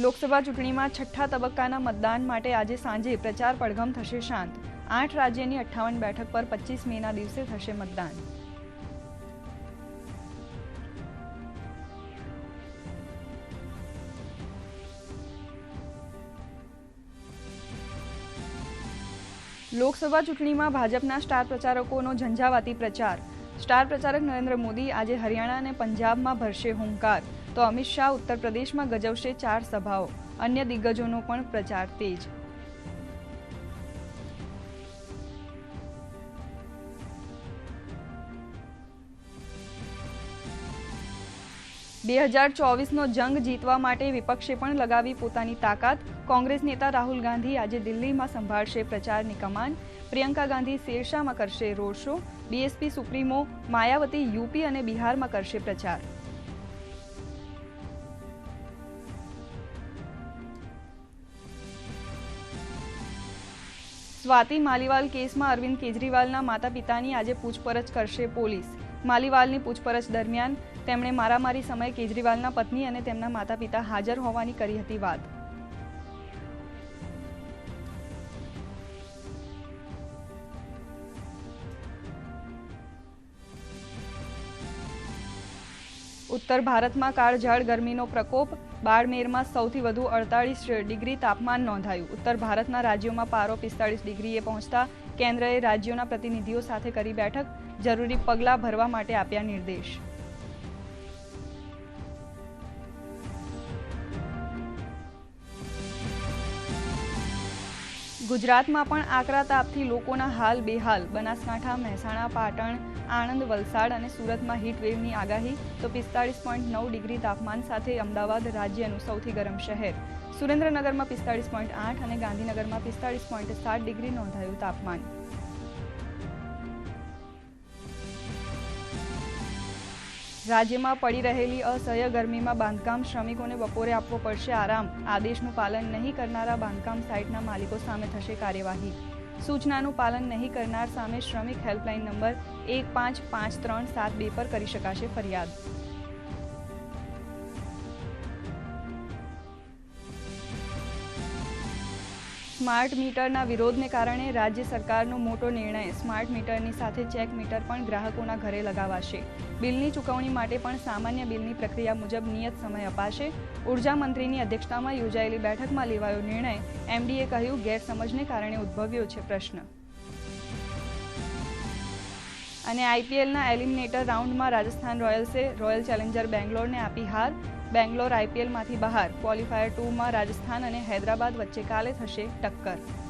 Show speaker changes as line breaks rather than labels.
લોકસભા ચૂંટણીમાં છઠ્ઠા તબક્કાના મતદાન માટે આજે સાંજે પ્રચાર પડઘમ થશે શાંત. આઠ રાજ્યની અઠ્ઠાવન બેઠક પર પચીસ મેના દિવસે થશે મતદાન. લોકસભા ચૂંટણીમાં ભાજપના સ્ટાર પ્રચારકોનો ઝંઝાવાતી પ્રચાર. સ્ટાર પ્રચારક નરેન્દ્ર મોદી આજે હરિયાણા અને પંજાબમાં ભરશે હુંકાર. તો અમિત શાહ ઉત્તર પ્રદેશમાં ગજવશે ચાર સભાઓ. અન્ય દિગ્ગજોનો પણ પ્રચાર તેજ. બે હજાર ચોવીસનો જંગ જીતવા માટે વિપક્ષે પણ લગાવી પોતાની તાકાત. કોંગ્રેસ નેતા રાહુલ ગાંધી આજે દિલ્હીમાં સંભાળશે પ્રચારની કમાન. પ્રિયંકા ગાંધી શેરશાહમાં કરશે road show. BSP supremo, Mayawati UP અને બિહારમાં કરશે પ્રચાર. સ્વાતિ માલીવાલ કેસમાં અરવિંદ કેજરીવાલના માતા પિતાની આજે પૂછપરછ કરશે પોલીસ. માલીવાલની પૂછપરછ દરમિયાન તેમણે મારામારી સમયે કેજરીવાલના પત્ની અને તેમના માતા પિતા હાજર હોવાની કરી હતી વાત. ઉત્તર ભારતમાં કાળઝાળ ગરમીનો પ્રકોપ બાડમેરમાં સૌથી વધુ અડતાળીસ ડિગ્રી તાપમાન નોંધાયું. ઉત્તર ભારતના રાજ્યોમાં પારો પિસ્તાળીસ ડિગ્રીએ પહોંચતા કેન્દ્રએ રાજ્યોના પ્રતિનિધિઓ સાથે કરી બેઠક. જરૂરી પગલાં ભરવા માટે આપ્યા નિર્દેશ. ગુજરાતમાં પણ આકરા તાપથી લોકોના હાલ બેહાલ. બનાસકાંઠા, મહેસાણા, પાટણ, આણંદ, વલસાડ અને સુરતમાં હીટવેવની આગાહી. તો પિસ્તાળીસ પોઈન્ટ નવ ડિગ્રી તાપમાન સાથે અમદાવાદ રાજ્યનું સૌથી ગરમ શહેર. સુરેન્દ્રનગરમાં પિસ્તાળીસ પોઈન્ટ આઠ અને ગાંધીનગરમાં પિસ્તાળીસ પોઈન્ટ સાત ડિગ્રી નોંધાયું તાપમાન. રાજ્યમાં પડી રહેલી અસહ્ય ગરમીમાં બાંધકામ શ્રમિકોને બપોરે આપવો પડશે આરામ. આદેશનું પાલન નહીં કરનારા બાંધકામ સાઇટના માલિકો સામે થશે કાર્યવાહી. સૂચનાનું પાલન નહીં કરનાર સામે શ્રમિક હેલ્પલાઇન નંબર એક પાંચ પાંચ ત્રણ સાત બે પર કરી શકાશે ફરિયાદ. સ્માર્ટ મીટરના વિરોધને કારણે રાજ્ય સરકારનો મોટો નિર્ણય. સ્માર્ટ મીટરની સાથે ચેક મીટર પણ ગ્રાહકોના ઘરે લગાવાશે. બિલની ચૂકવણી માટે પણ સામાન્ય બિલની પ્રક્રિયા મુજબ નિયત સમય અપાશે. ઊર્જા મંત્રીની અધ્યક્ષતામાં યોજાયેલી બેઠકમાં લેવાયો નિર્ણય એમડીએ કહ્યું ગેરસમજને કારણે ઉદ્ભવ્યો છે પ્રશ્ન. અને આઈપીએલના એલિમિનેટર રાઉન્ડમાં રાજસ્થાન રોયલ્સે રોયલ ચેલેન્જર બેંગ્લોરને આપી હાર. બેંગ્લોર આઈપીએલમાંથી બહાર ક્વોલિફાયર ટુમાં રાજસ્થાન અને હૈદરાબાદ વચ્ચે કાલે થશે ટક્કર.